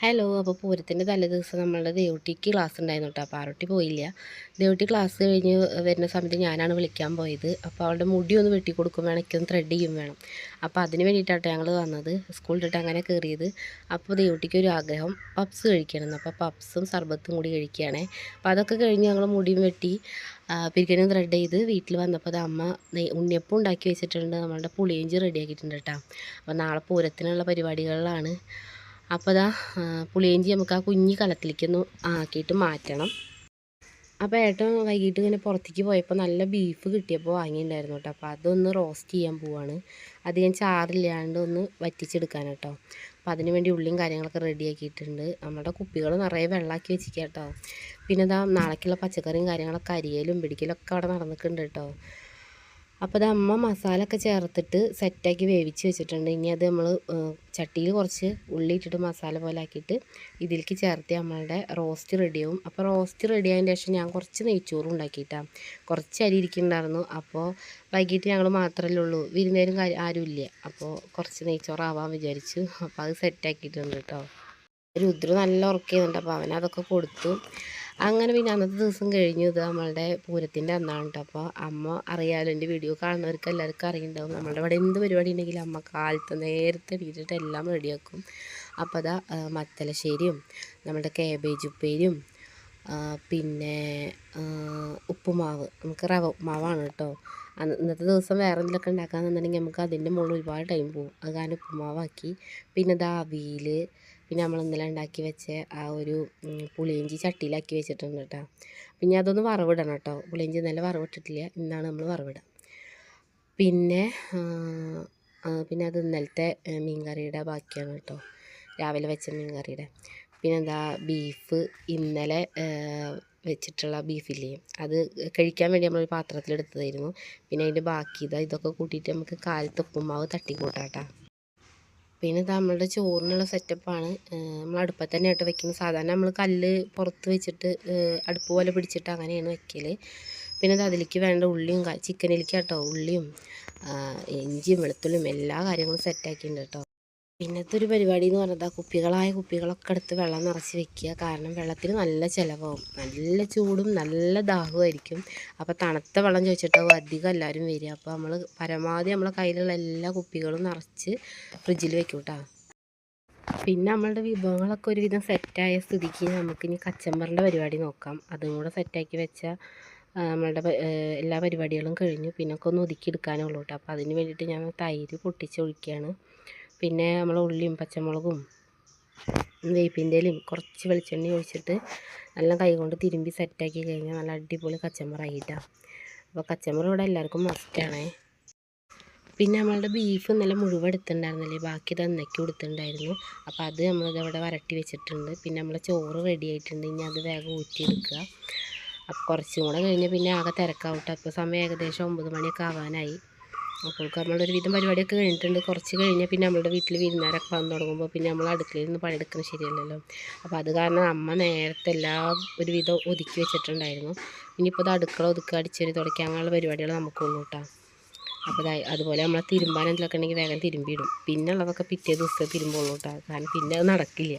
Hello അപ്പോൾ പൂരത്തിന്റെ തലേ ദിവസം നമ്മളുടെ ദേവുട്ടിക്ക് ക്ലാസ് ഉണ്ടായിരുന്നു കേട്ടോ അപ്പോൾ ആരോട്ടി പോയില്ല. ദേവുട്ടി ക്ലാസ് കഴിഞ്ഞ് വരുന്ന സമയത്ത് ഞാനാണ് വിളിക്കാൻ പോയത്. അപ്പോൾ അവളുടെ മുടി ഒന്ന് വെട്ടി കൊടുക്കും വേണം എനിക്കൊന്ന് ത്രെഡ് ചെയ്യും വേണം. അപ്പോൾ അതിന് വേണ്ടിയിട്ടാണ് ഞങ്ങൾ വന്നത്. സ്കൂളിലിട്ട് അങ്ങനെ കയറിയത് അപ്പോൾ ദേവുട്ടിക്ക് ഒരു ആഗ്രഹം പപ്സ് കഴിക്കണം അപ്പോൾ പപ്സും സർബത്തും കൂടി കഴിക്കുകയാണേ. അപ്പോൾ അതൊക്കെ കഴിഞ്ഞ് ഞങ്ങൾ മുടിയും വെട്ടി പിരിക്കനും ത്രെഡ് ചെയ്ത് വീട്ടിൽ വന്നപ്പോൾ അത് അമ്മ ഉണ്ണിയപ്പം ഉണ്ടാക്കി വെച്ചിട്ടുണ്ട്. നമ്മളുടെ പുളിയിഞ്ചി റെഡിയാക്കിയിട്ടുണ്ട് കേട്ടോ അപ്പോൾ നാളെ പൂരത്തിനുള്ള പരിപാടികളിലാണ്. അപ്പോൾ അതാ പുളിയിഞ്ചി നമുക്ക് ആ കുഞ്ഞി കലത്തിലേക്കൊന്ന് ആക്കിയിട്ട് മാറ്റണം. അപ്പോൾ ഏട്ടൻ വൈകിട്ട് ഇങ്ങനെ പുറത്തേക്ക് പോയപ്പോൾ നല്ല ബീഫ് കിട്ടിയപ്പോൾ വാങ്ങിയിട്ടുണ്ടായിരുന്നു കേട്ടോ അപ്പോൾ അതൊന്ന് റോസ്റ്റ് ചെയ്യാൻ പോവാണ്. അത് ഞാൻ ചാറില്ലാണ്ട് ഒന്ന് വറ്റിച്ചെടുക്കാൻ കേട്ടോ അപ്പോൾ അതിന് വേണ്ടി ഉള്ളിയും കാര്യങ്ങളൊക്കെ റെഡിയാക്കിയിട്ടുണ്ട് നമ്മുടെ കുപ്പികൾ നിറയെ വെള്ളമാക്കി വെച്ചിരിക്കുക കേട്ടോ പിന്നെ ഇതാ നാളേക്കുള്ള പച്ചക്കറിയും കാര്യങ്ങളൊക്കെ അരിയലും പിടിക്കലൊക്കെ അവിടെ നടന്നിട്ടുണ്ട് കേട്ടോ അപ്പോൾ അത് അമ്മ മസാല ഒക്കെ ചേർത്തിട്ട് സെറ്റാക്കി വേവിച്ച് വെച്ചിട്ടുണ്ട്. ഇനി അത് നമ്മൾ ചട്ടിയിൽ കുറച്ച് ഉള്ളി ഇട്ടിട്ട് മസാല പോലെ ആക്കിയിട്ട് ഇതിലേക്ക് ചേർത്ത് നമ്മളുടെ റോസ്റ്റ് റെഡിയാവും അപ്പോൾ റോസ്റ്റ് റെഡി ആയതിന് ശേഷം ഞാൻ കുറച്ച് നെയ്ച്ചോറും ഉണ്ടാക്കിയിട്ടാണ് കുറച്ച് അരി ഇരിക്കുന്നുണ്ടായിരുന്നു. അപ്പോൾ വൈകിട്ട് ഞങ്ങൾ മാത്രമല്ലേ ഉള്ളൂ. വിരുന്നേരും കാര്യം ആരുമില്ല അപ്പോൾ കുറച്ച് നെയ്ച്ചോറാവാൻ വിചാരിച്ചു. അപ്പോൾ അത് സെറ്റാക്കിയിട്ടുണ്ട് കേട്ടോ രുദ്ര നല്ല ഉറക്കുന്നുണ്ട് അപ്പോൾ അവനതൊക്കെ കൊടുത്തു. അങ്ങനെ പിന്നെ അന്നത്തെ ദിവസം കഴിഞ്ഞത് നമ്മളുടെ പൂരത്തിന്റെ അന്നാണ് കേട്ടോ അപ്പോൾ അമ്മ അറിയാലോ എന്റെ വീഡിയോ കാണുന്നവർക്ക് എല്ലാവർക്കും അറിയുന്നുണ്ടാവും നമ്മളുടെ ഇവിടെ എന്ത് പരിപാടി ഉണ്ടെങ്കിലും അമ്മ കാലത്ത് നേരത്തെ വീട്ടിട്ട് എല്ലാം റെഡിയാക്കും അപ്പോൾ അതാ മത്തലശ്ശേരിയും നമ്മുടെ കാബേജ് ഉപ്പേരിയും പിന്നെ ഉപ്പുമാവ്. നമുക്ക് റവ ഉപ്പുമാവാണ് കേട്ടോ. ഇന്നത്തെ ദിവസം വേറെ എന്തെങ്കിലുമൊക്കെ ഉണ്ടാക്കാമെന്നുണ്ടെങ്കിൽ നമുക്ക് അതിന്റെ മുകളിൽ ഒരുപാട് ടൈം പോകും അത് കാരണം ഉപ്പുമാവാക്കി. പിന്നെ ദാ അവിയൽ പിന്നെ നമ്മൾ ഇന്നലെ ഉണ്ടാക്കി വെച്ച ആ ഒരു പുളിയിഞ്ചി ചട്ടിയിലാക്കി വെച്ചിട്ടുണ്ട് കേട്ടോ. പിന്നെ അതൊന്ന് വറവിടണം കേട്ടോ. പുളിയിഞ്ചി ഇന്നലെ വറവിട്ടിട്ടില്ല. ഇന്നാണ് നമ്മൾ വറവിടുക. പിന്നെ പിന്നെ അത് ഇന്നലത്തെ മീൻകറിയുടെ ബാക്കിയാണ് കേട്ടോ. രാവിലെ വെച്ച മീൻകറിയുടെ. പിന്നെ എന്താ ബീഫ് ഇന്നലെ വെച്ചിട്ടുള്ള ബീഫില്ലേ? അത് കഴിക്കാൻ വേണ്ടി നമ്മളൊരു പാത്രത്തിലെടുത്തതായിരുന്നു. പിന്നെ അതിന്റെ ബാക്കി ഇതാ ഇതൊക്കെ കൂട്ടിയിട്ട് നമുക്ക് കാലത്ത് ഉപ്പുമാവ് തട്ടിക്കൂട്ടാം കേട്ടോ. പിന്നെ ഇത് നമ്മളുടെ ചോറിനുള്ള സെറ്റപ്പാണ് നമ്മൾ അടുപ്പത്ത് തന്നെ ആയിട്ട് വെക്കുന്നത്. സാധാരണ നമ്മൾ കല്ല് പുറത്ത് വെച്ചിട്ട് അടുപ്പ് പോലെ പിടിച്ചിട്ട് അങ്ങനെയാണ് വെക്കൽ പിന്നെ ഇത് അതിലേക്ക് വേണ്ട ഉള്ളിയും ചിക്കനിലേക്ക് കേട്ടോ ഉള്ളിയും ഇഞ്ചിയും വെളുത്തുള്ളിയും എല്ലാ കാര്യങ്ങളും സെറ്റാക്കിയിട്ടുണ്ട് കേട്ടോ പിന്നത്തെ ഒരു പരിപാടി എന്ന് പറഞ്ഞാൽ കുപ്പികളായ കുപ്പികളൊക്കെ എടുത്ത് വെള്ളം നിറച്ച് വെക്കുക. കാരണം വെള്ളത്തിന് നല്ല ചിലവാകും നല്ല ചൂടും നല്ല ദാഹവുമായിരിക്കും അപ്പോൾ തണുത്ത വെള്ളം ചോദിച്ചിട്ടാവും അധികം എല്ലാവരും വരിക. അപ്പോൾ നമ്മൾ പരമാവധി നമ്മളെ കയ്യിലുള്ള എല്ലാ കുപ്പികളും നിറച്ച് ഫ്രിഡ്ജിൽ വെക്കും പിന്നെ നമ്മളുടെ വിഭവങ്ങളൊക്കെ ഒരുവിധം സെറ്റായ സ്ഥിതിക്ക് നമുക്കിനി കച്ചമ്പറിന്റെ പരിപാടി നോക്കാം. അതും കൂടെ സെറ്റാക്കി വെച്ചാൽ നമ്മളുടെ എല്ലാ പരിപാടികളും കഴിഞ്ഞു. പിന്നെ ഒക്കെ ഒന്ന് ഒതുക്കിയെടുക്കാനുള്ളൂ കേട്ടോ അപ്പോൾ അതിന് വേണ്ടിയിട്ട് ഞാൻ തൈര് പൊട്ടിച്ചൊഴിക്കുകയാണ് പിന്നെ നമ്മൾ ഉള്ളിയും പച്ചമുളകും വേപ്പിന്റെ ഇലയും കുറച്ച് വെളിച്ചെണ്ണ ഒഴിച്ചിട്ട് നല്ല കൈ കൊണ്ട് തിരുമ്പി സെറ്റാക്കി കഴിഞ്ഞാൽ നല്ല അടിപൊളി കച്ചമ്പറായിട്ടാണ് അപ്പോൾ കച്ചമ്പറ ഇവിടെ എല്ലാവർക്കും മസ്റ്റാണ് പിന്നെ നമ്മളുടെ ബീഫ് നല്ല മുഴുവൻ എടുത്തിട്ടുണ്ടായിരുന്നില്ലേ? ബാക്കി ഇത് അന്നയ്ക്ക് കൊടുത്തിട്ടുണ്ടായിരുന്നു. അപ്പോൾ അത് നമ്മളിത് അവിടെ വരട്ടി വെച്ചിട്ടുണ്ട്. പിന്നെ നമ്മളെ ചോറ് റെഡി ആയിട്ടുണ്ട്. ഇനി അത് വേഗം ഊറ്റിയെടുക്കുക. അപ്പോൾ കുറച്ചും കൂടെ കഴിഞ്ഞ് പിന്നെ ആകെ തിരക്കാവട്ടെ അപ്പോൾ സമയം ഏകദേശം ഒമ്പത് മണിയൊക്കെ ആവാനായി. അപ്പോൾ നമ്മളൊരു വിധം പരിപാടിയൊക്കെ കഴിഞ്ഞിട്ടുണ്ട്. കുറച്ച് കഴിഞ്ഞാൽ പിന്നെ നമ്മളുടെ വീട്ടിൽ വിരുന്നാരൊക്കെ വന്നു തുടങ്ങുമ്പോൾ പിന്നെ നമ്മൾ അടുക്കളയിൽ നിന്ന് പണിയെടുക്കുന്നത് ശരിയല്ലല്ലോ. അപ്പോൾ അത് കാരണം അമ്മ നേരത്തെ എല്ലാം ഒരുവിധം ഒതുക്കി വെച്ചിട്ടുണ്ടായിരുന്നു. ഇനിയിപ്പോൾ അത് അടുക്കള ഒതുക്കുക അടിച്ചൊരു തുടയ്ക്കാനുള്ള പരിപാടികൾ നമുക്കുള്ളൂ കേട്ടോ അപ്പോൾ അതുപോലെ നമ്മളെ തിരുമ്പാൻ എന്തെങ്കിലുമൊക്കെ ഉണ്ടെങ്കിൽ വേഗം തിരുമ്പിയിടും. പിന്നെ ഉള്ളതൊക്കെ പിറ്റേ ദിവസത്തെ തിരുമ്പുള്ളൂ കേട്ടോ കാരണം പിന്നെ അത് നടക്കില്ല.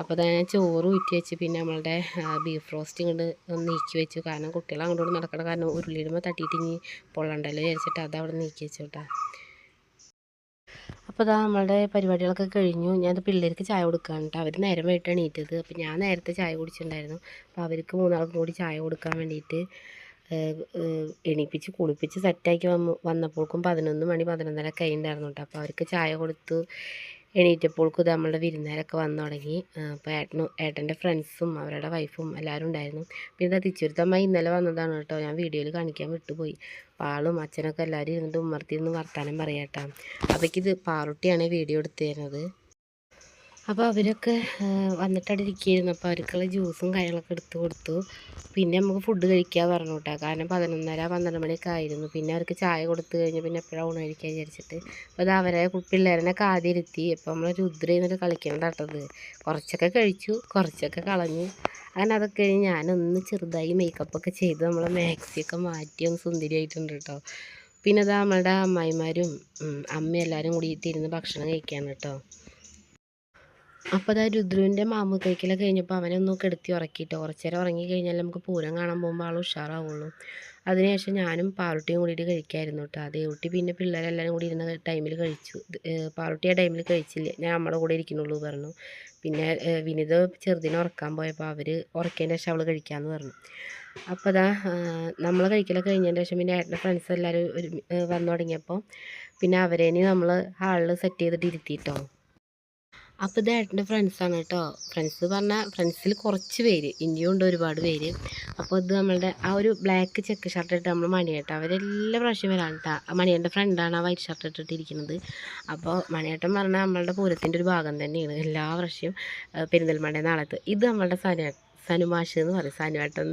അപ്പോൾ ഞാൻ ചോറ് ഊറ്റി വെച്ച് പിന്നെ നമ്മളുടെ ബീഫ് റോസ്റ്റ് ഇങ്ങോട്ട് ഒന്ന് നീക്കി വെച്ചു. കാരണം കുട്ടികൾ അങ്ങോട്ട് നടക്കണ കാരണം ഉരുളിയിടുമ്പോൾ തട്ടിയിട്ട് ഇനി പൊള്ളണ്ടല്ലോ വിചാരിച്ചിട്ട് അത് അവിടെ നീക്കി വെച്ചു കേട്ടോ. അപ്പോൾ ഇതാ നമ്മളുടെ പരിപാടികളൊക്കെ കഴിഞ്ഞു. ഞാൻ പിള്ളേർക്ക് ചായ കൊടുക്കാൻ കേട്ടോ. അവർ നേരം വൈകിട്ട് എണീറ്റത്. അപ്പോൾ ഞാൻ നേരത്തെ ചായ കുടിച്ചിട്ടുണ്ടായിരുന്നു. അപ്പോൾ അവർക്ക് മൂന്നാൾക്കും കൂടി ചായ കൊടുക്കാൻ വേണ്ടിയിട്ട് എണീപ്പിച്ച് കുളിപ്പിച്ച് സെറ്റാക്കി വന്നു വന്നപ്പോൾക്കും പതിനൊന്ന് മണി പതിനൊന്നര കഴിഞ്ഞിട്ടുണ്ടായിരുന്നു കേട്ടോ. അപ്പോൾ അവർക്ക് ചായ കൊടുത്തു. എണീറ്റപ്പോൾക്കും നമ്മളുടെ വിരുന്നുകാരൊക്കെ വന്നു തുടങ്ങി. അപ്പോൾ ഏട്ടനും ഏട്ടന്റെ ഫ്രണ്ട്സും അവരുടെ വൈഫും എല്ലാവരും ഉണ്ടായിരുന്നു. പിന്നെ തിച്ചുരുത്തമ്മ ഇന്നലെ വന്നതാണ് കേട്ടോ. ഞാൻ വീഡിയോയിൽ കാണിക്കാൻ വിട്ടുപോയി. പാളും അച്ഛനൊക്കെ എല്ലാവരും ഇരുന്നിട്ട് ഉമ്മർത്തിരുന്ന് വർത്താനം പറയാം കേട്ടോ. അപ്പോഴേക്കിത് പാറുട്ടിയാണ് വീഡിയോ എടുത്തു തരുന്നത്. അപ്പോൾ അവരൊക്കെ വന്നിട്ട് ഇരിക്കുകയായിരുന്നു അപ്പോൾ അവർക്കുള്ള ജ്യൂസും കാര്യങ്ങളൊക്കെ എടുത്ത് കൊടുത്തു. പിന്നെ നമുക്ക് ഫുഡ് കഴിക്കാൻ പറഞ്ഞു കേട്ടോ കാരണം പതിനൊന്നര പന്ത്രണ്ട് മണിയൊക്കെ ആയിരുന്നു. പിന്നെ അവർക്ക് ചായ കൊടുത്തു കഴിഞ്ഞ് പിന്നെ എപ്പോഴാണ് ഊണ് കഴിക്കാൻ വിചാരിച്ചിട്ട്. അപ്പോൾ അത് അവരെ പിള്ളേരനെ കാതിരുത്തി. അപ്പോൾ നമ്മൾ രുദ്ര എന്നിട്ട് കളിക്കണം കേട്ടത് കുറച്ചൊക്കെ കഴിച്ചു കുറച്ചൊക്കെ കളഞ്ഞു. അങ്ങനെ അതൊക്കെ കഴിഞ്ഞ് ഞാനൊന്ന് ചെറുതായി മേക്കപ്പൊക്കെ ചെയ്ത് നമ്മളെ മാക്സിയൊക്കെ മാറ്റി ഒന്ന് സുന്ദരിയായിട്ടുണ്ട് കേട്ടോ പിന്നെ അത് നമ്മളുടെ അമ്മായിമാരും അമ്മയെല്ലാവരും എല്ലാവരും കൂടിയിട്ട് ഭക്ഷണം കഴിക്കാൻ കേട്ടോ അപ്പോൾ അതാ രുദ്രുവിന്റെ മാമു കഴിഞ്ഞപ്പോൾ അവനെ ഒന്ന് കിടത്തി ഉറക്കിയിട്ട് കുറച്ച് നേരം ഉറങ്ങി കഴിഞ്ഞാൽ നമുക്ക് പൂരം കാണാൻ പോകുമ്പോൾ ആൾ ഉഷാറാവുള്ളൂ. അതിനുശേഷം ഞാനും പാറുട്ടിയും കൂടിയിട്ട് കഴിക്കായിരുന്നു കേട്ടോ അതേ കുട്ടി പിന്നെ പിള്ളേരെല്ലാവരും കൂടി ഇരുന്ന ടൈമിൽ കഴിച്ചു. പാറുട്ടി ആ ടൈമിൽ കഴിച്ചില്ല? ഞാൻ നമ്മുടെ കൂടെ ഇരിക്കുന്നുള്ളൂ പറഞ്ഞു. പിന്നെ വിനിത ചെറുതിനെ ഉറക്കാൻ പോയപ്പോൾ അവർ ഉറക്കേന്റെ ശേഷം അവൾ കഴിക്കാമെന്ന് പറഞ്ഞു. അപ്പോൾ അതാ നമ്മൾ കഴിക്കലൊക്കെ കഴിഞ്ഞതിന് ശേഷം പിന്നെ ഏട്ടന്റെ ഫ്രണ്ട്സ് എല്ലാവരും വന്നു തുടങ്ങിയപ്പോൾ പിന്നെ അവരേനെ നമ്മൾ ഹാളിൽ സെറ്റ് ചെയ്തിട്ട് ഇരുത്തിയിട്ടോ അപ്പോൾ ഇത് ഏട്ടന്റെ ഫ്രണ്ട്സാണ് കേട്ടോ ഫ്രണ്ട്സ് പറഞ്ഞാൽ ഫ്രണ്ട്സിൽ കുറച്ച് പേര്. ഇനിയും ഉണ്ട് ഒരുപാട് പേര്. അപ്പോൾ ഇത് നമ്മളുടെ ആ ഒരു ബ്ലാക്ക് ചെക്ക് ഷർട്ട് ഇട്ട് നമ്മൾ മണിയേട്ട അവരെല്ലാ പ്രാവശ്യം വരാണ് കേട്ടോ മണിയേട്ടന്റെ ഫ്രണ്ടാണ് ആ വൈറ്റ് ഷർട്ട് ഇട്ടിട്ടിരിക്കുന്നത്. അപ്പോൾ മണിയേട്ടൻ പറഞ്ഞാൽ നമ്മളുടെ പൂരത്തിന്റെ ഒരു ഭാഗം തന്നെയാണ് എല്ലാ പ്രാവശ്യം പെരിന്തൽമണ്ണ നാളത്ത് ഇത് നമ്മളുടെ സനേട്ടൻ സനുമാഷ് എന്ന് പറയും. സനുവേട്ടൻ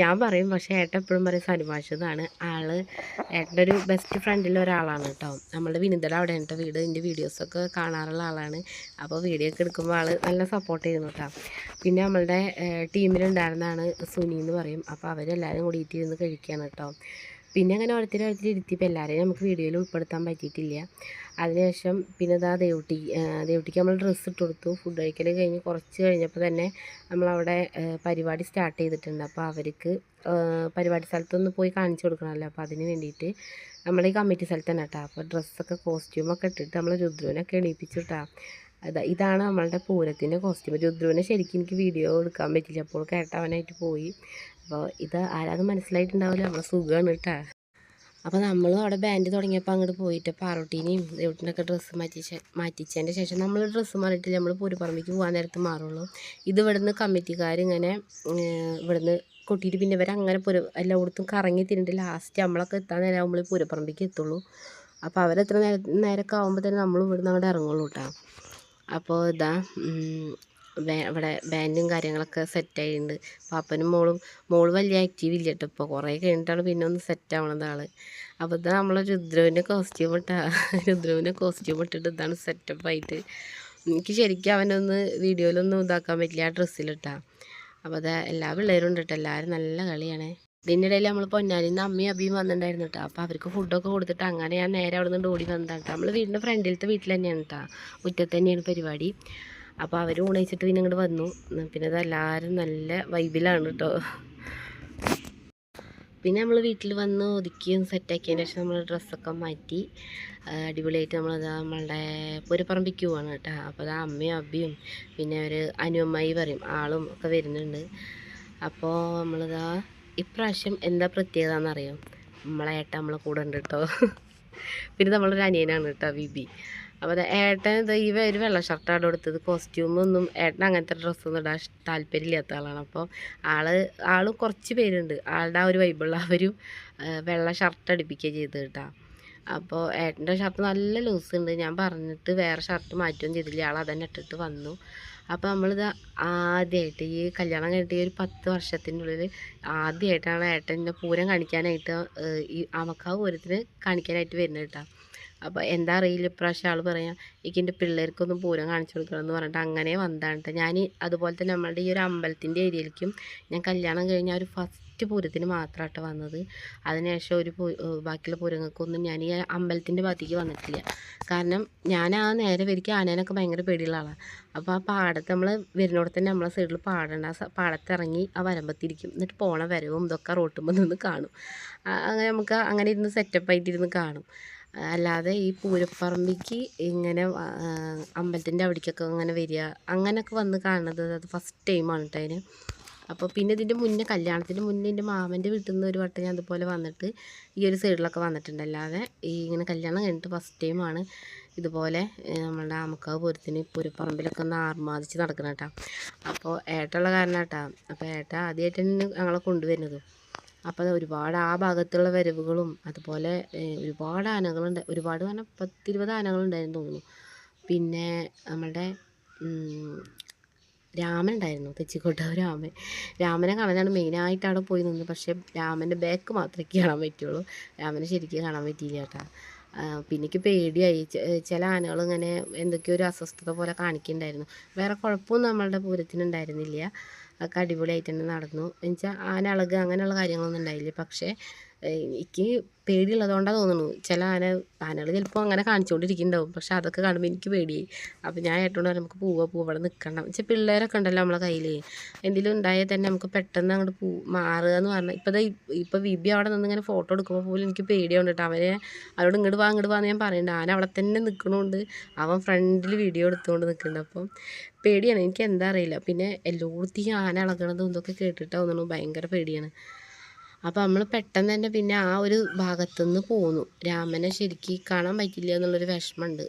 ഞാൻ പറയും പക്ഷേ ഏട്ടൻ എപ്പോഴും പറയും സനുമാഷ് എന്നാണ് ആൾ ഏട്ടന്റെ ഒരു ബെസ്റ്റ് ഫ്രണ്ടിൽ ഒരാളാണ് കേട്ടോ നമ്മളുടെ വിനിതയുടെ അവിടെ കേട്ടോ വീട്. എന്റെ വീഡിയോസൊക്കെ കാണാറുള്ള ആളാണ്. അപ്പോൾ വീഡിയോ ഒക്കെ എടുക്കുമ്പോൾ ആൾ നല്ല സപ്പോർട്ട് ചെയ്യുന്നു കേട്ടോ പിന്നെ നമ്മളുടെ ടീമിലുണ്ടായിരുന്നതാണ് സുനി എന്ന് പറയും. അപ്പോൾ അവരെല്ലാവരും കൂടി ഇരുന്ന് കഴിക്കുകയാണ് കേട്ടോ പിന്നെ അങ്ങനെ ഓരോരുത്തർ ഓരോരുത്തർ ഇരുത്തിയപ്പോൾ എല്ലാവരെയും നമുക്ക് വീഡിയോയിൽ ഉൾപ്പെടുത്താൻ പറ്റിയിട്ടില്ല. അതിനുശേഷം പിന്നെ ഇതാ ദേവുട്ടി ദേവുട്ടിക്ക് നമ്മൾ ഡ്രസ്സ് ഇട്ട് കൊടുത്തു. ഫുഡ് കഴിക്കൽ കഴിഞ്ഞ് കുറച്ച് കഴിഞ്ഞപ്പോൾ തന്നെ നമ്മളവിടെ പരിപാടി സ്റ്റാർട്ട് ചെയ്തിട്ടുണ്ട്. അപ്പോൾ അവർക്ക് പരിപാടി സ്ഥലത്തൊന്ന് പോയി കാണിച്ചു കൊടുക്കണമല്ലോ അപ്പോൾ അതിന് വേണ്ടിയിട്ട് നമ്മൾ ഈ കമ്മിറ്റി സ്ഥലത്ത് തന്നെ കേട്ടോ അപ്പോൾ ഡ്രസ്സൊക്കെ കോസ്റ്റ്യൂമൊക്കെ ഇട്ടിട്ട് നമ്മൾ രുദ്രുവിനൊക്കെ എണീപ്പിച്ചു കേട്ടോ അതാ ഇതാണ് നമ്മളുടെ പൂരത്തിന്റെ കോസ്റ്റ്യൂം രുദ്രുവിനെ ശരിക്കും എനിക്ക് വീഡിയോ എടുക്കാൻ പറ്റില്ല അപ്പോൾ കേട്ടവനായിട്ട് പോയി. അപ്പോൾ ഇത് ആരാതും മനസ്സിലായിട്ടുണ്ടാവില്ല. നമ്മളെ സുഖമാണ് കേട്ടോ. അപ്പോൾ നമ്മൾ അവിടെ ബാൻഡ് തുടങ്ങിയപ്പോൾ അങ്ങോട്ട് പോയിട്ട് പാറോട്ടീനെയും ദേവട്ടിനൊക്കെ ഡ്രസ്സ് മാറ്റി മാറ്റിച്ചതിന്റെ ശേഷം നമ്മൾ ഡ്രസ്സ് മാറിയിട്ടില്ല. നമ്മൾ പൂരപ്പറമ്പിക്ക് പോകാൻ നേരത്ത് മാറുള്ളൂ. ഇത് ഇവിടുന്ന് കമ്മിറ്റിക്കാരിങ്ങനെ ഇവിടുന്ന് കൊട്ടിയിട്ട് പിന്നെ ഇവർ അങ്ങനെ പുര എല്ലായിടത്തും കറങ്ങി തിരിഞ്ഞിട്ട് ലാസ്റ്റ് നമ്മളൊക്കെ എത്താൻ നേരം നമ്മൾ പൂരപ്പറമ്പിക്ക് എത്തുള്ളൂ. അപ്പോൾ അവരെത്ര നേരം നേരമൊക്കെ ആകുമ്പോൾ തന്നെ നമ്മൾ ഇവിടുന്ന് അങ്ങോട്ട് ഇറങ്ങുള്ളൂ കേട്ടോ. അപ്പോൾ ഇതാ ഇവിടെ ബാൻഡും കാര്യങ്ങളൊക്കെ സെറ്റ് സെറ്റായിട്ടുണ്ട് പാപ്പനും മോളും മോൾ വലിയ ആക്റ്റീവ് ഇല്ല കേട്ടോ ഇപ്പോൾ കുറേ കഴിഞ്ഞിട്ടാണ് പിന്നെ ഒന്ന് സെറ്റ് ആവണത് ആൾ അപ്പോൾ ഇതാ നമ്മൾ രുദ്രവിന്റെ കോസ്റ്റ്യൂം ഇട്ടാ. രുദ്രവിന്റെ കോസ്റ്റ്യൂം ഇട്ടിട്ട് ഇതാണ് സെറ്റപ്പ് ആയിട്ട്. എനിക്ക് ശരിക്കും അവനൊന്ന് വീഡിയോയിലൊന്നും ഇതാക്കാൻ പറ്റില്ല. ആ ഡ്രസ്സിലിട്ടാ അപ്പോൾ അത് എല്ലാ പിള്ളേരും ഉണ്ട് കേട്ടോ എല്ലാവരും നല്ല കളിയാണേ. ഇതിന്റെ ഇടയിൽ നമ്മൾ പൊന്നാനിന്ന് അമ്മയും അബിയും വന്നിട്ടുണ്ടായിരുന്നു കേട്ടോ അപ്പോൾ അവർക്ക് ഫുഡൊക്കെ കൊടുത്തിട്ട് അങ്ങനെ ഞാൻ നേരെ അവിടെ നിന്ന് ഓടി വന്നതാണ് കേട്ടോ നമ്മൾ വീടിന്റെ ഫ്രണ്ടിലത്തെ വീട്ടിൽ തന്നെയാണ് കേട്ടോ മുറ്റത്ത് തന്നെയാണ് പരിപാടി. അപ്പോൾ അവർ ഊണയിച്ചിട്ട് പിന്നെ ഇങ്ങോട്ട് വന്നു. പിന്നെ അതെല്ലാവരും നല്ല വൈബിലാണ് കേട്ടോ പിന്നെ നമ്മൾ വീട്ടിൽ വന്ന് ഒതുക്കിയും സെറ്റാക്കിയതിന് ശേഷം നമ്മൾ ഡ്രസ്സൊക്കെ മാറ്റി അടിപൊളിയായിട്ട് നമ്മളത് നമ്മളുടെ പൂരപ്പറമ്പിക്ക് പോവാണ് കേട്ടോ അപ്പോൾ അത് അമ്മയും അബിയും പിന്നെ ഒരു അനുവമ്മായി പറയും ആളും ഒക്കെ വരുന്നുണ്ട്. അപ്പോൾ നമ്മളിതാ ഇപ്രാവശ്യം എന്താ പ്രത്യേകത എന്നറിയാം നമ്മളേട്ട നമ്മളെ കൂടെ ഉണ്ട് കേട്ടോ പിന്നെ നമ്മളൊരു അനിയനാണ് കേട്ടോ ബിബി അപ്പോൾ ഏട്ടൻ ഇത് ഈ ഒരു വെള്ള ഷർട്ടാണ് കൊടുത്തത് കോസ്റ്റ്യൂമൊന്നും ഏട്ടൻ അങ്ങനത്തെ ഡ്രസ്സൊന്നും ഇടാൻ താല്പര്യമില്ലാത്ത ആളാണ്. അപ്പോൾ ആൾ ആൾ കുറച്ച് പേരുണ്ട്. ആളുടെ ആ ഒരു വൈബുള്ള അവരും വെള്ള ഷർട്ട് അടുപ്പിക്കുക ചെയ്ത് കേട്ടോ. അപ്പോൾ ഏട്ടന്റെ ഷർട്ട് നല്ല ലൂസ് ഉണ്ട്. ഞാൻ പറഞ്ഞിട്ട് വേറെ ഷർട്ട് മാറ്റുകയും ചെയ്തില്ല. ആൾ അതന്നെ ഇട്ടിട്ട് വന്നു. അപ്പോൾ നമ്മളിത് ആദ്യമായിട്ട് ഈ കല്യാണം കഴിഞ്ഞിട്ട് ഈ ഒരു പത്ത് വർഷത്തിനുള്ളിൽ ആദ്യമായിട്ടാണ് ഏട്ടന്റെ പൂരം കാണിക്കാനായിട്ട് ഈ അമക്കാവ് പൂരത്തിന് കാണിക്കാനായിട്ട് വരുന്നത് കേട്ടോ. അപ്പോൾ എന്താ അറിയില്ല ഇപ്രാവശ്യം ആൾ പറയാം എനിക്ക് എന്റെ പിള്ളേർക്കൊന്നും പൂരം കാണിച്ചു കൊടുക്കണം എന്ന് പറഞ്ഞിട്ട് അങ്ങനെ വന്നതാണ് ഞാൻ അതുപോലെ തന്നെ നമ്മളുടെ ഈ ഒരു അമ്പലത്തിന്റെ ഏരിയയിലേക്കും ഞാൻ കല്യാണം കഴിഞ്ഞ ഒരു ഫസ്റ്റ് പൂരത്തിന് മാത്രമായിട്ട് വന്നത്. അതിനുശേഷം ഒരു ബാക്കിയുള്ള പൂരങ്ങൾക്കൊന്നും ഞാൻ ഈ അമ്പലത്തിന്റെ ഭാഗത്തേക്ക് വന്നിട്ടില്ല. കാരണം ഞാൻ ആ നേരെ വരിക ആനേനൊക്കെ ഭയങ്കര പേടിയുള്ള ആളാണ് അപ്പോൾ ആ പാടത്ത് നമ്മൾ വരുന്നിടത്ത് തന്നെ നമ്മളെ സൈഡിൽ പാടണ്ട ആ പാടത്തിറങ്ങി ആ വരമ്പത്തിരിക്കും. എന്നിട്ട് പോണ വരവും ഇതൊക്കെ റോട്ടുമ്പോൾ നിന്ന് കാണും. അങ്ങനെ നമുക്ക് അങ്ങനെ ഇരുന്ന് സെറ്റപ്പായിട്ടിരുന്ന് കാണും. അല്ലാതെ ഈ പൂരപ്പറമ്പിക്ക് ഇങ്ങനെ അമ്പലത്തിന്റെ അവിടേക്കൊക്കെ അങ്ങനെ വരിക അങ്ങനെയൊക്കെ വന്ന് കാണുന്നത് അത് ഫസ്റ്റ് ടൈമാണ് കേട്ടോ അതിന്. അപ്പോൾ പിന്നെ ഇതിന്റെ മുന്നേ കല്യാണത്തിന് മുന്നേ എന്റെ മാമന്റെ വീട്ടിൽ നിന്ന് ഒരു വട്ടം ഞാൻ അതുപോലെ വന്നിട്ട് ഈ ഒരു സൈഡിലൊക്കെ വന്നിട്ടുണ്ട്. അല്ലാതെ ഈ ഇങ്ങനെ കല്യാണം കഴിഞ്ഞിട്ട് ഫസ്റ്റ് ടൈമാണ് ഇതുപോലെ നമ്മളുടെ ആമക്കാവ് പൂരത്തിന് പൂരപ്പറമ്പിലൊക്കെ ഒന്ന് ആർമാദിച്ച് നടക്കണം കേട്ടോ അപ്പോൾ ഏട്ടുള്ള കാരണം കേട്ടോ അപ്പോൾ ഏട്ട ആദ്യമായിട്ട് ഞങ്ങളെ കൊണ്ടുവരുന്നത്. അപ്പോൾ ഒരുപാട് ആ ഭാഗത്തുള്ള വരവുകളും അതുപോലെ ഒരുപാട് ആനകളുണ്ട്. ഒരുപാട് പറഞ്ഞാൽ പത്തിരുപത് ആനകളുണ്ടായിരുന്നു തോന്നുന്നു. പിന്നെ നമ്മളുടെ രാമൻ ഉണ്ടായിരുന്നു തെച്ചിക്കോട്ടാവ് രാമൻ. രാമനെ കാണാനാണ് മെയിനായിട്ട് അവിടെ പോയി നിന്നത്. പക്ഷേ രാമന്റെ ബാക്ക് മാത്രമേ കാണാൻ പറ്റുള്ളൂ. രാമനെ ശരിക്കും കാണാൻ പറ്റിയില്ല കേട്ടോ. പിന്നെ എനിക്ക് പേടിയായി. ചില ആനകൾ ഇങ്ങനെ എന്തൊക്കെയോ ഒരു അസ്വസ്ഥത പോലെ കാണിക്കുന്നുണ്ടായിരുന്നു വേറെ കുഴപ്പമൊന്നും നമ്മളുടെ പൂരത്തിനുണ്ടായിരുന്നില്ല. ഒക്കെ അടിപൊളിയായിട്ട് തന്നെ നടന്നു. എന്നുവെച്ചാൽ ആന അളക് അങ്ങനെയുള്ള കാര്യങ്ങളൊന്നും ഉണ്ടായില്ല. പക്ഷേ എനിക്ക് പേടിയുള്ളതുകൊണ്ടാണ് തോന്നുന്നു. ചില ആന ആനകൾ ചിലപ്പോൾ അങ്ങനെ കാണിച്ചുകൊണ്ടിരിക്കുന്നുണ്ടാവും പക്ഷെ അതൊക്കെ കാണുമ്പോൾ എനിക്ക് പേടിയായി അപ്പോൾ ഞാൻ ഏട്ടനോട് പറഞ്ഞു നമുക്ക് പോവാ പോവാ ഇവിടെ നിൽക്കണം വെച്ചാൽ പിള്ളേരൊക്കെ ഉണ്ടല്ലോ നമ്മളെ കയ്യിൽ എന്തെങ്കിലും ഉണ്ടായാൽ തന്നെ നമുക്ക് പെട്ടെന്ന് അങ്ങോട്ട് പോ മാറുക എന്ന് പറഞ്ഞാൽ ഇപ്പോൾ ഇപ്പോൾ വിബി അവിടെ നിന്ന് ഇങ്ങനെ ഫോട്ടോ എടുക്കുമ്പോൾ പോലും എനിക്ക് പേടിയുണ്ട് കേട്ടോ. അവരെ അവരോട് ഇങ്ങോട്ട് വാ ഇങ്ങോട്ട് വാ ഞാൻ പറയുന്നുണ്ട് ആന അവിടെ തന്നെ നിൽക്കണോണ്ട് അവൻ ഫ്രണ്ടിൽ വീഡിയോ എടുത്തുകൊണ്ട് നിൽക്കുന്നുണ്ട് അപ്പം പേടിയാണ്. എനിക്ക് എന്താ അറിയില്ല. പിന്നെ എല്ലായിടത്തും ആന ഇളകണതും ഇതൊക്കെ കേട്ടിട്ടാണ് ഭയങ്കര പേടിയാണ്. അപ്പോൾ നമ്മൾ പെട്ടെന്ന് തന്നെ പിന്നെ ആ ഒരു ഭാഗത്തുനിന്ന് പോന്നു. രാമനെ ശരിക്കും കാണാൻ പറ്റില്ല എന്നുള്ളൊരു വിഷമമുണ്ട്.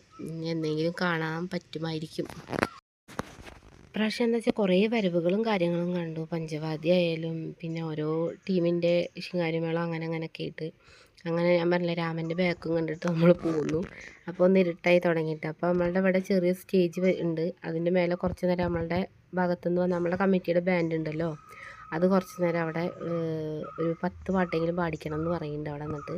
എന്തെങ്കിലും കാണാൻ പറ്റുമായിരിക്കും. പ്രാവശ്യം എന്താ വെച്ചാൽ കുറേ വരവുകളും കാര്യങ്ങളും കണ്ടു. പഞ്ചവാദി ആയാലും പിന്നെ ഓരോ ടീമിന്റെ ശിങ്കാരിമേളം അങ്ങനെ അങ്ങനെയൊക്കെ ആയിട്ട്. അങ്ങനെ ഞാൻ പറഞ്ഞില്ല രാമന്റെ ബാക്കും കണ്ടിട്ട് നമ്മൾ പോന്നു. അപ്പോൾ ഒന്ന് ഇരുട്ടായി തുടങ്ങിയിട്ട്. അപ്പോൾ നമ്മളുടെ ഇവിടെ ചെറിയ സ്റ്റേജ് ഉണ്ട്. അതിന്റെ മേലെ കുറച്ച് നേരം നമ്മളുടെ ഭാഗത്തുനിന്ന് വന്ന നമ്മുടെ കമ്മിറ്റിയുടെ ബാൻഡ് ഉണ്ടല്ലോ. അത് കുറച്ച് നേരം അവിടെ ഒരു പത്ത് പാട്ടെങ്കിലും പാടിക്കണം എന്ന് പറയുന്നുണ്ട് അവിടെ നിന്നിട്ട്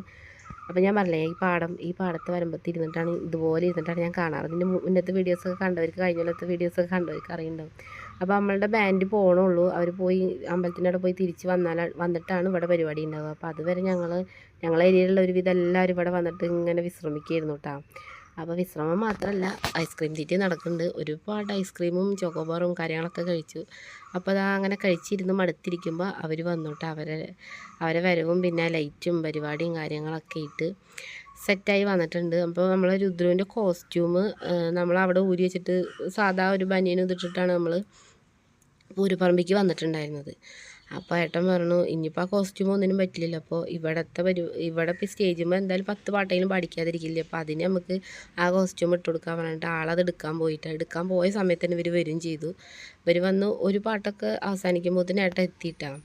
അപ്പോൾ ഞാൻ പറഞ്ഞില്ലേ ഈ പാടം ഈ പാടത്ത് വരുമ്പോൾ ഇരുന്നിട്ടാണ് ഇതുപോലെ ഇരുന്നിട്ടാണ് ഞാൻ കാണാറ്. ഇതിന്റെ മുന്നത്തെ വീഡിയോസൊക്കെ കണ്ടവർക്ക് കഴിഞ്ഞ കൊല്ലത്തെ വീഡിയോസൊക്കെ കണ്ടവർക്ക് അറിയുന്നുണ്ടാവും. അപ്പോൾ നമ്മളുടെ ബാൻഡ് പോകണുള്ളൂ അവർ പോയി അമ്പലത്തിന്റെ അവിടെ പോയി തിരിച്ച് വന്നാൽ വന്നിട്ടാണ് ഇവിടെ പരിപാടി ഉണ്ടാവുക. അപ്പോൾ അതുവരെ ഞങ്ങൾ ഞങ്ങളെ ഏരിയയിലുള്ള ഒരുവിധം എല്ലാവരും ഇവിടെ വന്നിട്ട് ഇങ്ങനെ വിശ്രമിക്കുകയായിരുന്നു കേട്ടോ. അപ്പോൾ വിശ്രമം മാത്രമല്ല ഐസ്ക്രീം തീറ്റി നടക്കുന്നുണ്ട്. ഒരുപാട് ഐസ്ക്രീമും ചോക്കോബാറും കാര്യങ്ങളൊക്കെ കഴിച്ചു. അപ്പോൾ അതാ അങ്ങനെ കഴിച്ചിരുന്ന് മടുത്തിരിക്കുമ്പോൾ അവർ വന്നോട്ട്. അവരെ അവരെ വരവും പിന്നെ ലൈറ്റും പരിപാടിയും കാര്യങ്ങളൊക്കെ ഇട്ട് സെറ്റായി വന്നിട്ടുണ്ട്. അപ്പോൾ നമ്മൾ രുദ്രുവിന്റെ കോസ്റ്റ്യൂം നമ്മൾ അവിടെ ഊരി വെച്ചിട്ട് സാധാ ഒരു ബനിയനും ഇതിട്ടിട്ടാണ് നമ്മൾ പൂരപ്പറമ്പിക്ക് വന്നിട്ടുണ്ടായിരുന്നത്. അപ്പോൾ ഏട്ടൻ പറഞ്ഞു ഇനിയിപ്പോൾ ആ കോസ്റ്റ്യൂം ഒന്നിനും പറ്റില്ലല്ലോ. അപ്പോൾ ഇവിടത്തെ പരി ഇവിടെ ഇപ്പോൾ സ്റ്റേജുമ്പോൾ എന്തായാലും പത്ത് പാട്ടെങ്കിലും പഠിക്കാതിരിക്കില്ല? അപ്പോൾ അതിന് നമുക്ക് ആ കോസ്റ്റ്യൂം ഇട്ട് കൊടുക്കാൻ പറഞ്ഞിട്ട് ആളത് എടുക്കാൻ പോയിട്ട് എടുക്കാൻ പോയ സമയത്ത് തന്നെ ഇവർ വരും ചെയ്തു. ഇവർ വന്ന് ഒരു പാട്ടൊക്കെ അവസാനിക്കുമ്പോൾ തന്നെ ഏട്ടൻ എത്തിയിട്ടാണ്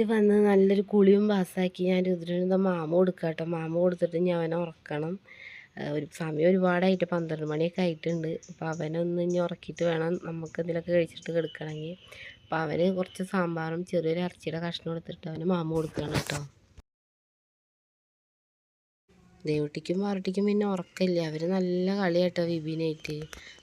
വീട്ടിൽ വന്ന് നല്ലൊരു കുളിയും പാസ്സാക്കി ഞാൻ രുദ്രനെന്താ മാമ കൊടുക്കുക കേട്ടോ മാമ കൊടുത്തിട്ട് ഞാൻ അവനെ ഉറക്കണം. ഒരു സമയം ഒരുപാടായിട്ട് പന്ത്രണ്ട് മണിയൊക്കെ ആയിട്ടുണ്ട്. അപ്പോൾ അവനൊന്ന് ഇനി ഉറക്കിയിട്ട് വേണം നമുക്ക് എന്തെങ്കിലുമൊക്കെ കഴിച്ചിട്ട് കിടക്കണമെങ്കിൽ. അപ്പോൾ അവന് കുറച്ച് സാമ്പാറും ചെറിയൊരു ഇറച്ചിയുടെ കഷ്ണം കൊടുത്തിട്ട് അവന് മാമ കൊടുക്കുകയാണ് കേട്ടോ. ദേവുട്ടിക്കും പാറുട്ടിക്കും പിന്നെ ഉറക്കമില്ല. അവർ നല്ല കളിയാട്ടോ വിപിനായിട്ട്.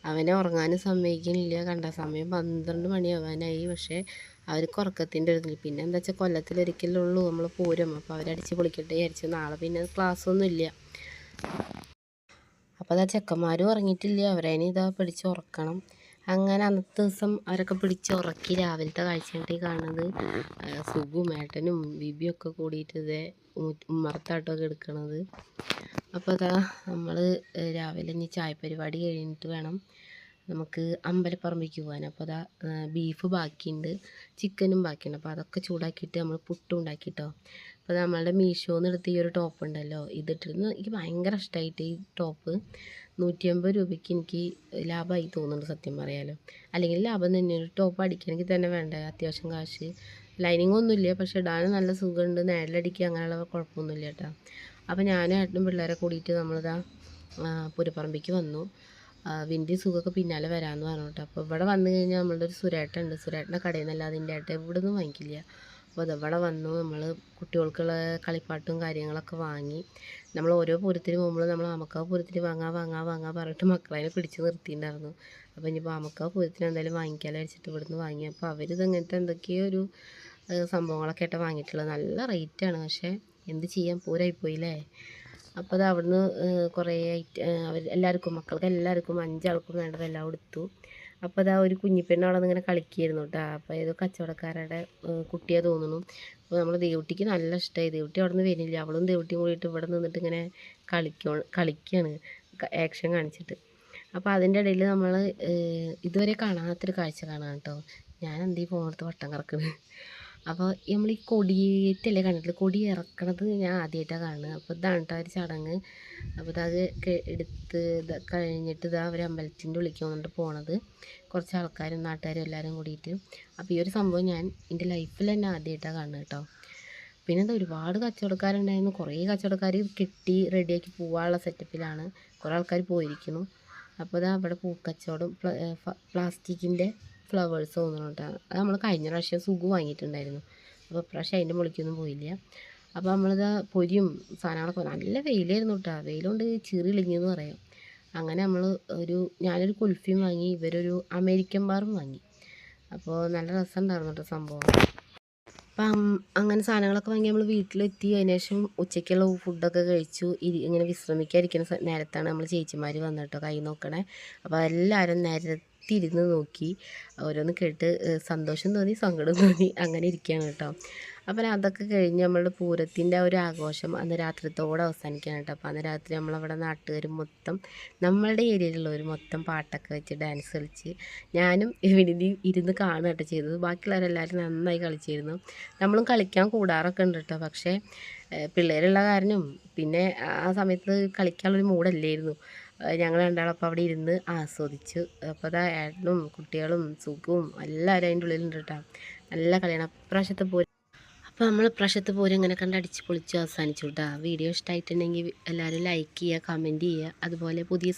അവനെ ഉറങ്ങാനും സമ്മതിക്കുന്നില്ല. കണ്ട സമയം പന്ത്രണ്ട് മണിയാവാനായി. പക്ഷേ അവർക്ക് ഉറക്കത്തിന്റെ ഒരു പിന്നെ എന്താ വെച്ചാൽ കൊല്ലത്തിലൊരിക്കലുള്ളൂ നമ്മൾ പോരും. അപ്പോൾ അവരടിച്ച് പൊളിക്കട്ടെ വിചാരിച്ചു. നാളെ പിന്നെ ക്ലാസ്സൊന്നും ഇല്ല. അപ്പോൾ അതാ ചെക്കന്മാരും ഉറങ്ങിയിട്ടില്ല. അവരതിന് ഇതാ പിടിച്ച് ഉറക്കണം. അങ്ങനെ അന്നത്തെ ദിവസം അവരൊക്കെ പിടിച്ച് ഉറക്കി രാവിലത്തെ കാഴ്ച ഈ കാണുന്നത്. ആ, മേട്ടനും ബിബിയും ഒക്കെ കൂടിയിട്ട് ഇതേ ഉമ്മറത്താട്ടമൊക്കെ എടുക്കണത്. അപ്പോൾ അതാ നമ്മൾ രാവിലെ ഇനി ചായ പരിപാടി കഴിഞ്ഞിട്ട് വേണം. നമുക്ക് അമ്പലപ്പറമ്പിലേക്ക് പോകാൻ. അപ്പോൾ അതാ ബീഫ് ബാക്കിയുണ്ട് ചിക്കനും ബാക്കിയുണ്ട്. അപ്പോൾ അതൊക്കെ ചൂടാക്കിയിട്ട് നമ്മൾ പുട്ടും ഉണ്ടാക്കിട്ടോ. അപ്പോൾ നമ്മളുടെ മീഷോന്ന് എടുത്ത ഈ ഒരു ടോപ്പ് ഉണ്ടല്ലോ ഇതിട്ടിരുന്ന് എനിക്ക് ഭയങ്കര ഇഷ്ടമായിട്ട് ഈ ടോപ്പ് നൂറ്റി അമ്പത് രൂപയ്ക്ക് എനിക്ക് ലാഭമായി തോന്നുന്നുണ്ട് സത്യം പറയാലോ. അല്ലെങ്കിൽ ലാഭം തന്നെ ഒരു ടോപ്പ് അടിക്കണമെങ്കിൽ തന്നെ വേണ്ട അത്യാവശ്യം കാശ്. ലൈനിങ് ഒന്നുമില്ല പക്ഷേ ഇടാനും നല്ല സുഖമുണ്ട് നേരിലടിക്കുക അങ്ങനെയുള്ള കുഴപ്പമൊന്നുമില്ല കേട്ടോ. അപ്പോൾ ഞാനും ഏട്ടനും പിള്ളേരെ കൂടിയിട്ട് നമ്മളിതാ പുരപ്പറമ്പിക്ക് വന്നു. ആ, വിൻഡി സുഖമൊക്കെ പിന്നാലെ വരാമെന്ന് പറഞ്ഞു കേട്ടോ അപ്പോൾ ഇവിടെ വന്നു കഴിഞ്ഞാൽ നമ്മളുടെ ഒരു സുരേട്ടുണ്ട് സുരേട്ടന്റെ കടയിൽ നിന്നല്ല അതിന്റെ ഏട്ടൻ ഇവിടെ നിന്നും വാങ്ങിക്കില്ല അപ്പോൾ അതവിടെ വന്നു. നമ്മൾ കുട്ടികൾക്കുള്ള കളിപ്പാട്ടും കാര്യങ്ങളൊക്കെ വാങ്ങി. നമ്മൾ ഓരോ പൂരത്തിന് പോകുമ്പോൾ നമ്മൾ ആമക്കാവ് പൂരത്തിന് വാങ്ങാ വാങ്ങാ വാങ്ങാ പറഞ്ഞിട്ട് മക്കളതിനെ പിടിച്ച് നിർത്തിയിട്ടുണ്ടായിരുന്നു. അപ്പോൾ ഇനിയിപ്പോൾ ആമക്കാവ് പൂരത്തിന് എന്തായാലും വാങ്ങിക്കാലോ വെച്ചിട്ട് ഇവിടുന്ന് വാങ്ങി. അപ്പോൾ അവരിത് ഇങ്ങനത്തെ എന്തൊക്കെയോ ഒരു സംഭവങ്ങളൊക്കെ ആയിട്ട് വാങ്ങിയിട്ടുള്ളത്. നല്ല റേറ്റാണ് പക്ഷേ എന്ത് ചെയ്യാൻ പൂരമായിപ്പോയില്ലേ അപ്പോൾ അത് അവിടുന്ന് കുറേ ഐറ്റ അവർ എല്ലാവർക്കും മക്കൾക്ക് എല്ലാവർക്കും അഞ്ചാൾക്കും വേണ്ടതെല്ലാം കൊടുത്തു. അപ്പോൾ അതാ ഒരു കുഞ്ഞിപ്പെണ്ണ് അവിടെ നിന്ന് ഇങ്ങനെ കളിക്കുകയായിരുന്നു കേട്ടോ അപ്പോൾ ഏതോ കച്ചവടക്കാരുടെ കുട്ടിയെ തോന്നുന്നു. അപ്പോൾ നമ്മൾ ദേവുട്ടിക്ക് നല്ല ഇഷ്ടമായി ദേവുട്ടി അവിടെ നിന്ന് വരുന്നില്ല അവളും ദേവുട്ടിയും കൂടിയിട്ട് ഇവിടെ നിന്നിട്ട് ഇങ്ങനെ കളിക്കോ കളിക്കുകയാണ് ആക്ഷൻ കാണിച്ചിട്ട്. അപ്പോൾ അതിന്റെ ഇടയിൽ നമ്മൾ ഇതുവരെ കാണാത്തൊരു കാഴ്ച കാണാം കേട്ടോ ഞാൻ എന്ത് ഈ ഫോണെടുത്ത് വട്ടം കറക്കുന്നത് അപ്പോൾ നമ്മൾ ഈ കൊടിയേറ്റല്ലേ കണ്ടിട്ടുള്ളത്? കൊടി ഇറക്കണത് ഞാൻ ആദ്യമായിട്ടാണ് കാണുന്നത്. അപ്പോൾ ഇതാണ് കേട്ടോ ഒരു ചടങ്ങ്. അപ്പോൾ ഇതത് എടുത്ത് കഴിഞ്ഞിട്ട് ഇതാ അവർ അമ്പലത്തിന്റെ ഉള്ളിലേക്ക് വന്നിട്ട് പോണത്. കുറച്ച് ആൾക്കാരും നാട്ടുകാരും എല്ലാവരും കൂടിയിട്ട്. അപ്പോൾ ഈ ഒരു സംഭവം ഞാൻ എന്റെ ലൈഫിൽ തന്നെ ആദ്യമായിട്ടാണ് കാണുന്നത് കേട്ടോ പിന്നെ എന്താ ഒരുപാട് കച്ചവടക്കാരുണ്ടായിരുന്നു. കുറേ കച്ചവടക്കാർ കിട്ടി റെഡിയാക്കി പോകാനുള്ള സെറ്റപ്പിലാണ് കുറേ ആൾക്കാർ പോയിരിക്കുന്നു. അപ്പോൾ ഇതാ അവിടെ പൂക്കച്ചവടം പ്ലാസ്റ്റിക്കിന്റെ ഫ്ലവേഴ്സ് തോന്നുന്നു അത് നമ്മൾ കഴിഞ്ഞ പ്രാവശ്യം സുഖു വാങ്ങിയിട്ടുണ്ടായിരുന്നു. അപ്പോൾ ഇപ്രാവശ്യം അതിന്റെ മുകളിലേക്കൊന്നും പോയില്ല. അപ്പോൾ നമ്മളിത് പൊരിയും സാധനങ്ങളൊക്കെ നല്ല വെയിലായിരുന്നു കേട്ടോ. വെയിലുകൊണ്ട് ചിറി ഇളിഞ്ഞെന്ന് പറയാം. അങ്ങനെ നമ്മൾ ഒരു ഞാനൊരു കുൽഫിയും വാങ്ങി ഇവരൊരു അമേരിക്കൻ ബാറും വാങ്ങി. അപ്പോൾ നല്ല രസമുണ്ടായിരുന്നു കേട്ടോ സംഭവം. അപ്പം അങ്ങനെ സാധനങ്ങളൊക്കെ വാങ്ങി നമ്മൾ വീട്ടിലെത്തി. അതിന് ശേഷം ഉച്ചയ്ക്കുള്ള ഫുഡൊക്കെ കഴിച്ചു. ഇരി ഇങ്ങനെ വിശ്രമിക്കാതിരിക്കുന്ന നേരത്താണ് നമ്മൾ ചേച്ചിമാർ വന്നിട്ടോ കൈ നോക്കണേ. അപ്പോൾ എല്ലാവരും നിരത്തിരുന്ന് നോക്കി. ഓരോന്ന് കേട്ട് സന്തോഷം തോന്നി സങ്കടം തോന്നി അങ്ങനെ ഇരിക്കുകയാണ് കേട്ടോ. അപ്പം അതൊക്കെ കഴിഞ്ഞ് നമ്മളുടെ പൂരത്തിന്റെ ആ ഒരു ആഘോഷം അന്ന് രാത്രിത്തോടെ അവസാനിക്കുകയാണ് കേട്ടോ. അപ്പോൾ അന്ന് രാത്രി നമ്മളവിടെ നാട്ടുകാർ മൊത്തം നമ്മളുടെ ഏരിയയിലുള്ളവർ മൊത്തം പാട്ടൊക്കെ വെച്ച് ഡാൻസ് കളിച്ച് ഞാനും വിനിതി ഇരുന്ന് കാണുക കേട്ടോ ചെയ്തത്. ബാക്കിയുള്ളവരെല്ലാവരും നന്നായി കളിച്ചിരുന്നു. നമ്മളും കളിക്കാൻ കൂടാറൊക്കെ ഉണ്ട് കേട്ടോ. പക്ഷേ പിള്ളേരുള്ള കാരണം പിന്നെ ആ സമയത്ത് കളിക്കാനുള്ളൊരു മൂടല്ലായിരുന്നു ഞങ്ങൾ രണ്ടാളപ്പോൾ അവിടെ ഇരുന്ന് ആസ്വദിച്ചു. അപ്പോൾ അതാ ഏട്ടനും കുട്ടികളും സുഖവും എല്ലാവരും അതിന്റെ ഉള്ളിലുണ്ട് കേട്ടോ നല്ല കളിയാണ്. അപ്രാവശ്യത്തെ പൂരം അപ്പോൾ നമ്മൾ അപ്രാവശ്യത്തെ പൂരം ഇങ്ങനെ കണ്ട് അടിച്ച് പൊളിച്ച് അവസാനിച്ചു കേട്ടോ വീഡിയോ ഇഷ്ടമായിട്ടുണ്ടെങ്കിൽ എല്ലാവരും ലൈക്ക് ചെയ്യുക കമന്റ് ചെയ്യുക അതുപോലെ പുതിയ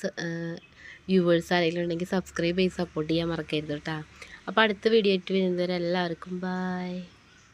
വ്യൂവേഴ്സ് ആരെങ്കിലും ഉണ്ടെങ്കിൽ സബ്സ്ക്രൈബ് ചെയ്ത് സപ്പോർട്ട് ചെയ്യാൻ മറക്കരുത് കേട്ടോ അപ്പോൾ അടുത്ത വീഡിയോ ആയിട്ട് വരുന്നവരെ എല്ലാവർക്കും ബായ്